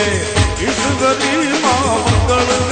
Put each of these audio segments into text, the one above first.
ઈશ્વરી માં વકળ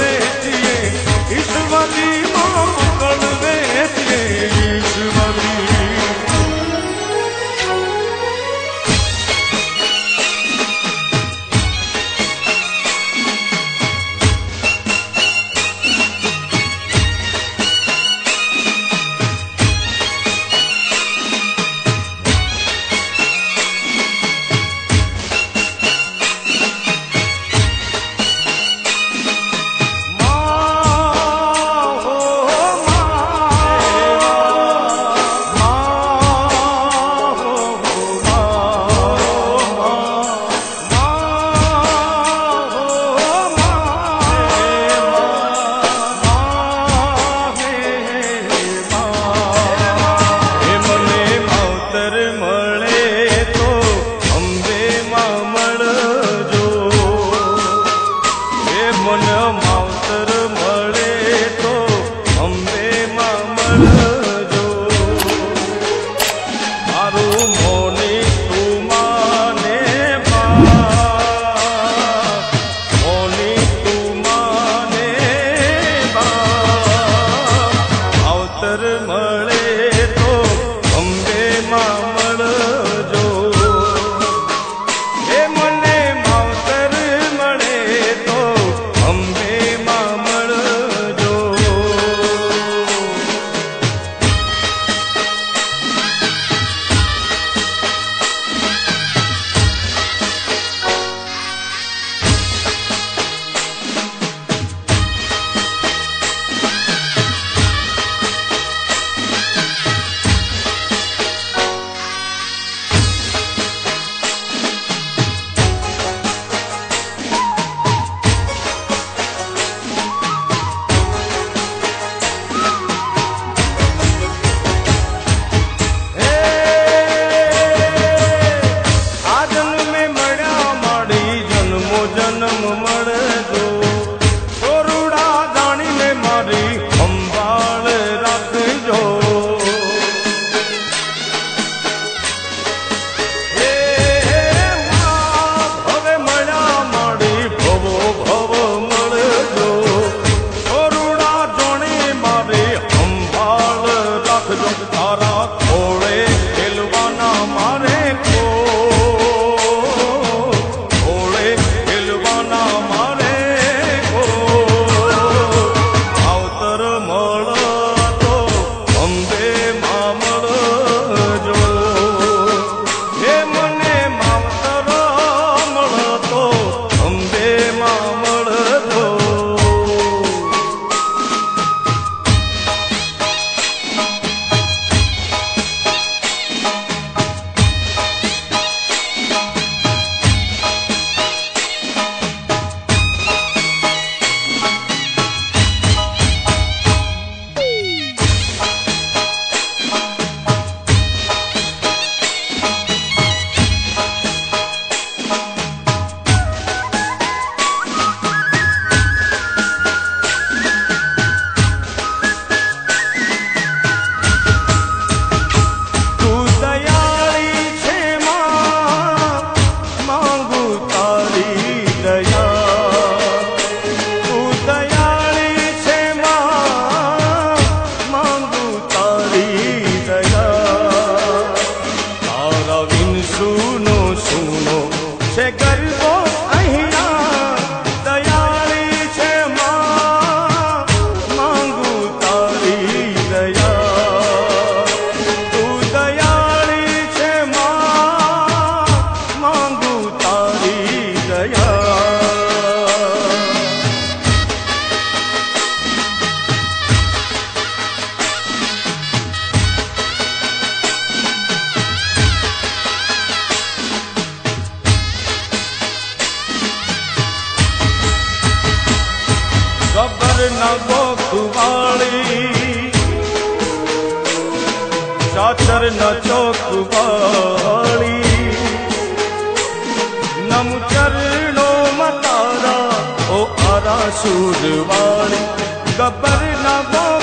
पर नवा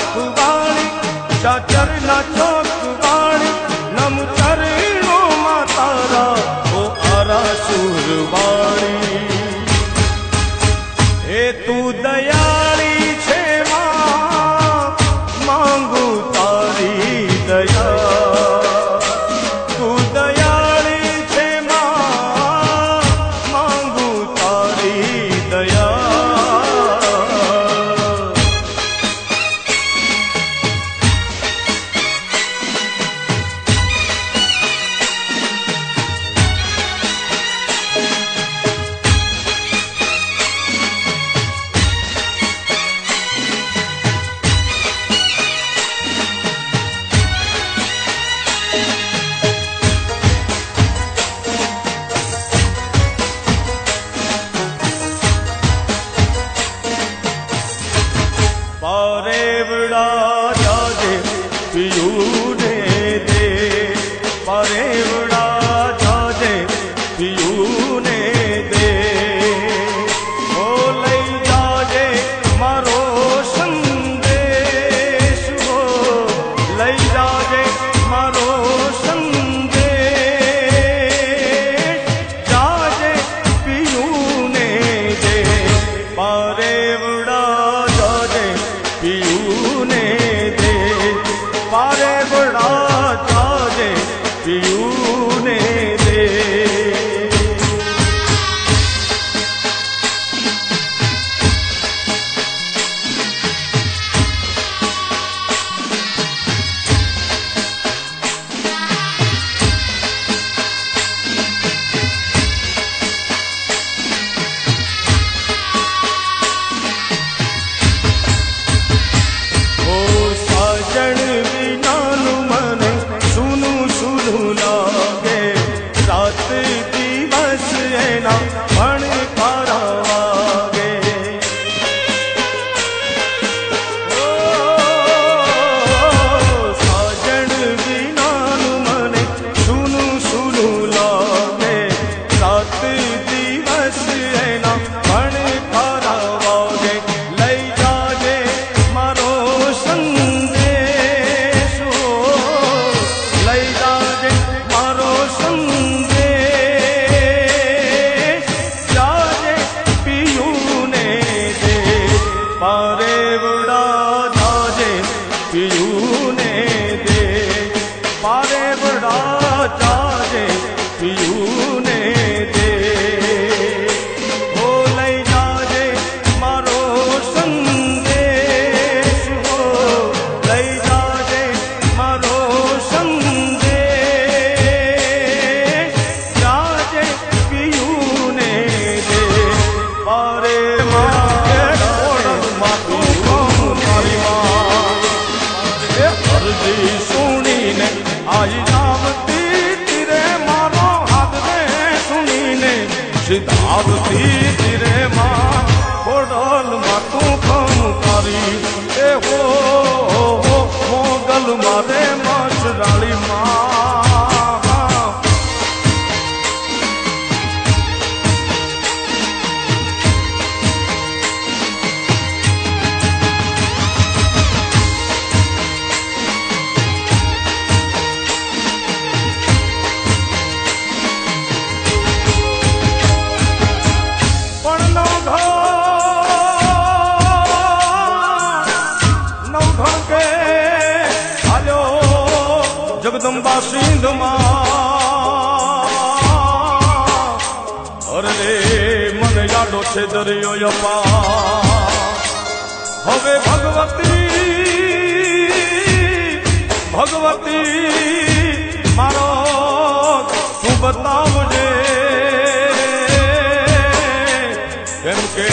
જગદંબા સિંધમાં. અરે મને યાદો છે દરિયો અપા હવે ભગવતી ભગવતી મારો શું બતાવજે. કેમ કે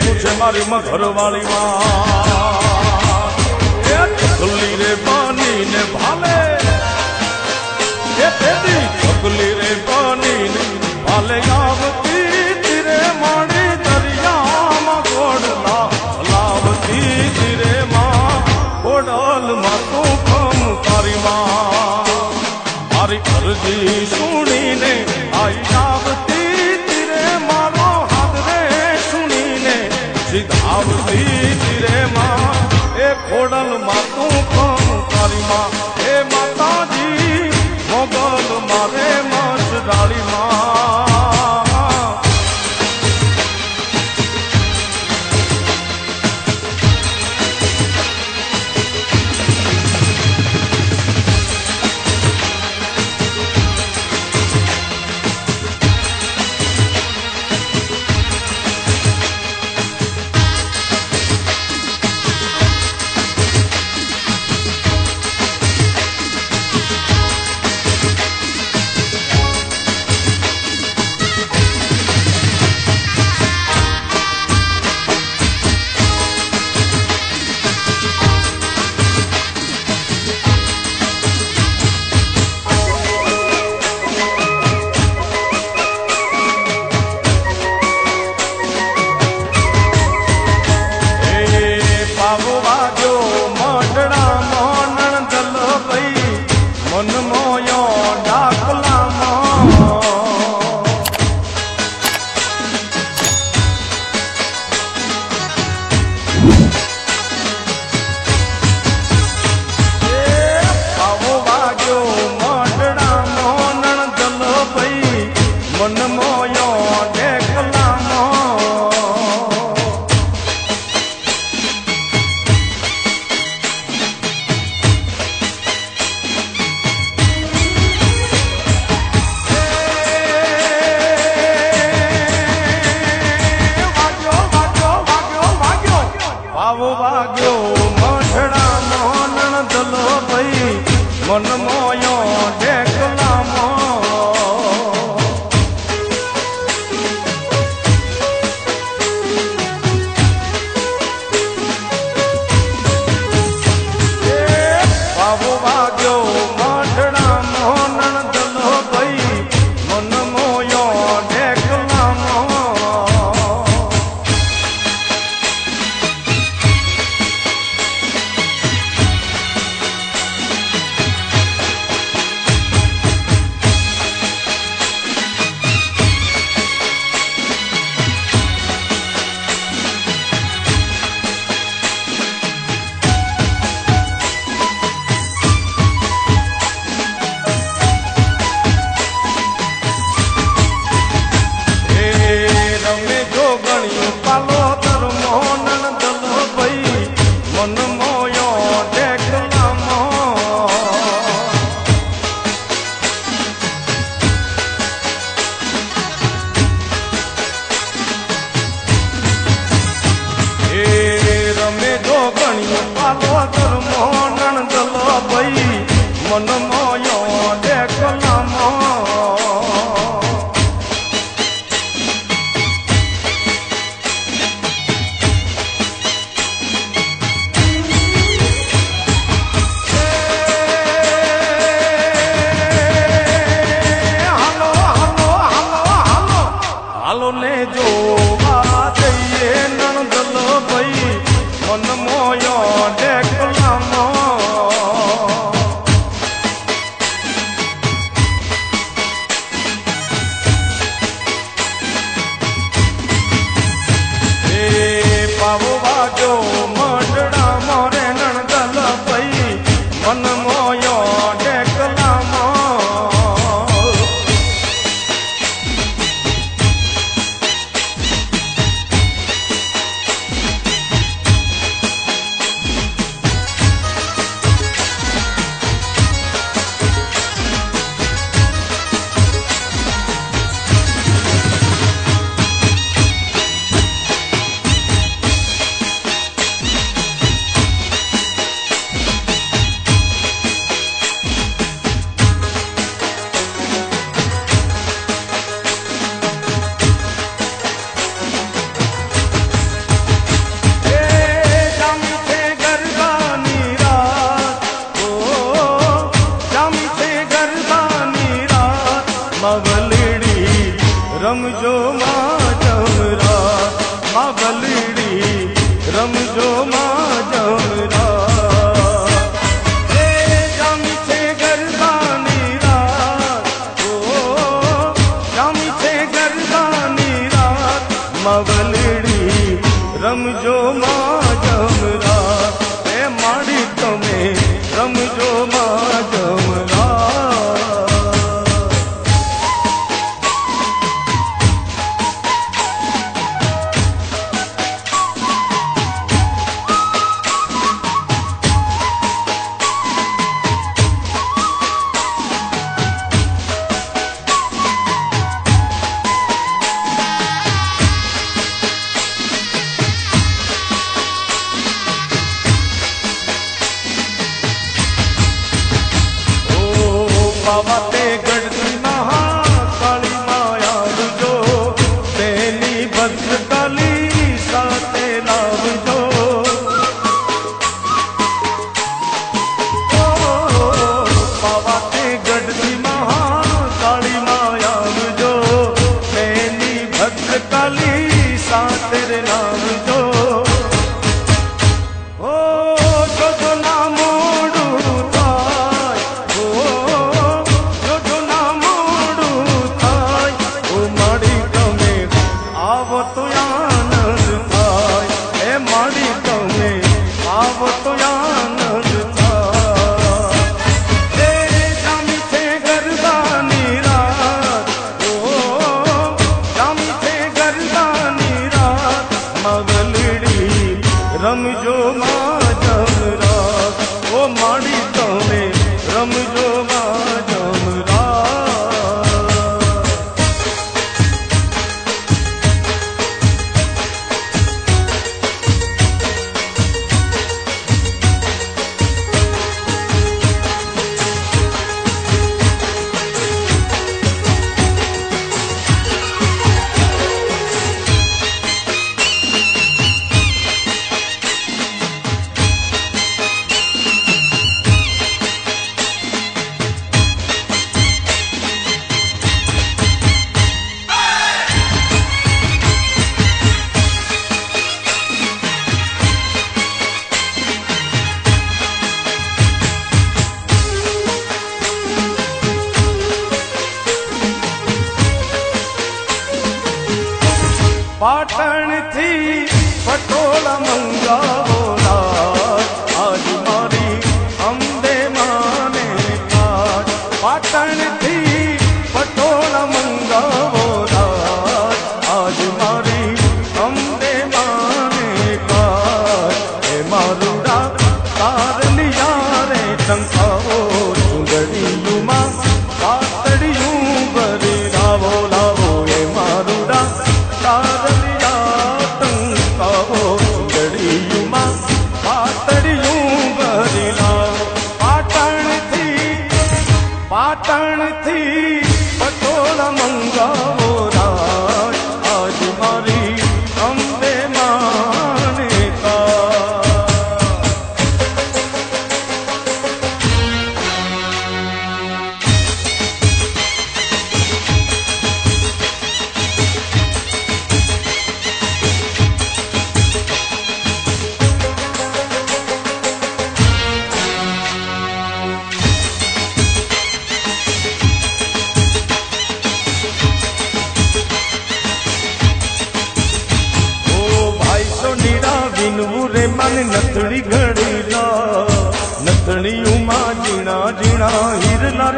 તું છે મારી મઘરવાળી માં ખુલ્લી રે પાણી ને ભાલે. ಎತ್ತೆದಿ ಕಗುಲಿರೆ ಬಾನಿನಿ ಅಲೆಯಾವತಿ ತಿರೆ ಮಾಡಿ ದರಿಯಾಮ ಗೋಡಲ ಅಲಾವತಿ ತಿರೆ ಮಾ ಗೋಡಲ್ ಮಾತು ಕಮ್ ಕರಿಮಾ ಮಾರಿ ಅರ್ಜಿ ಸುಣಿನೆ ಆಯಿ পাওয়াতে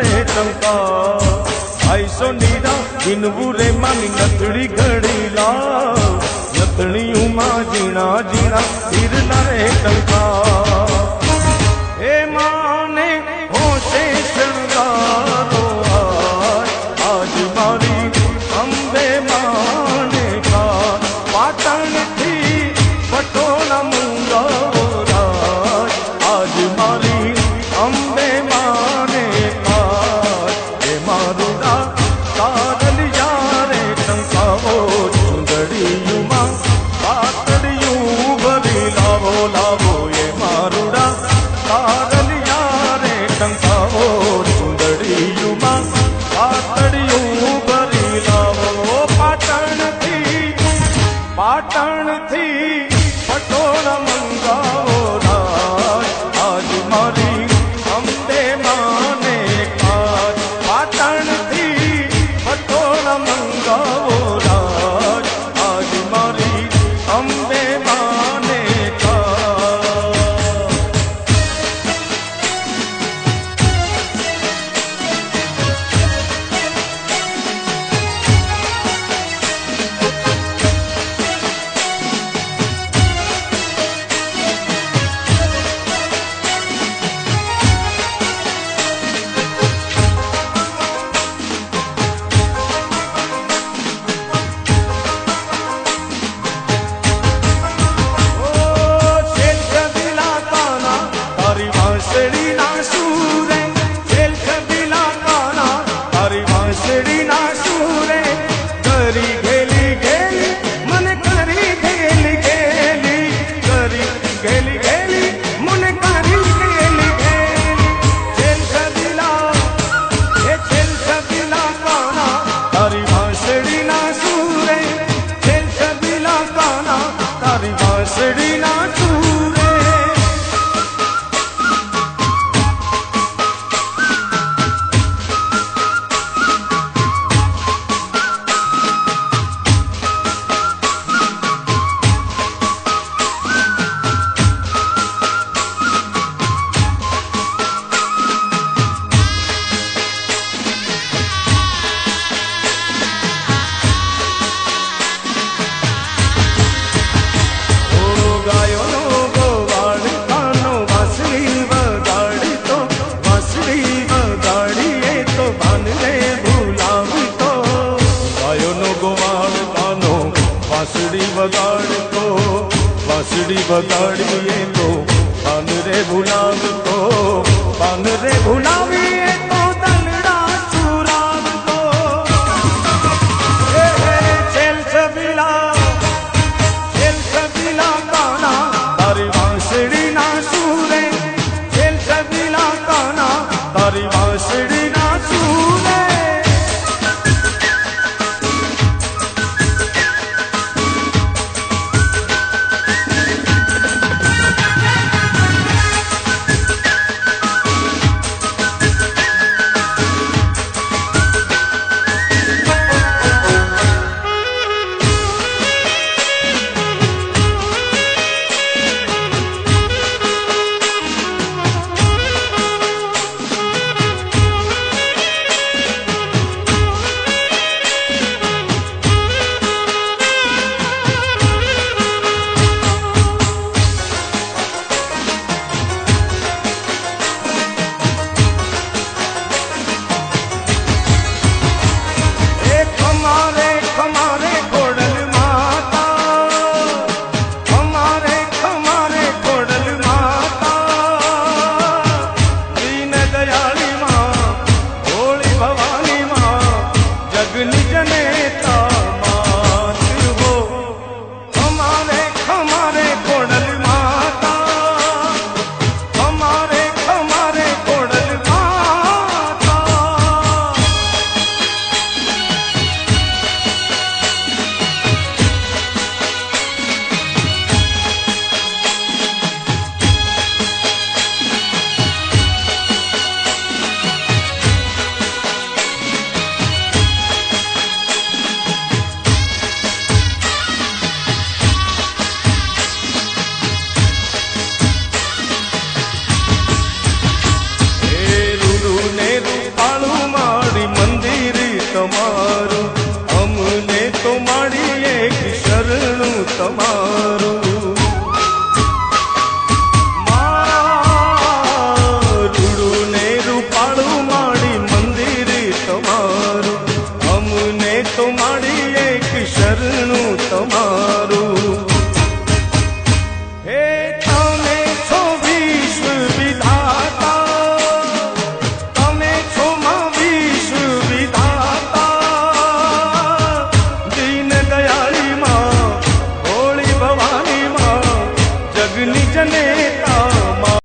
રે ટંકા આઈસો નીરા જીનવું રે માની નથડી ઘડી લા નથણીઓમાં ઝીણા ઝીણા તીરના રે ટંકા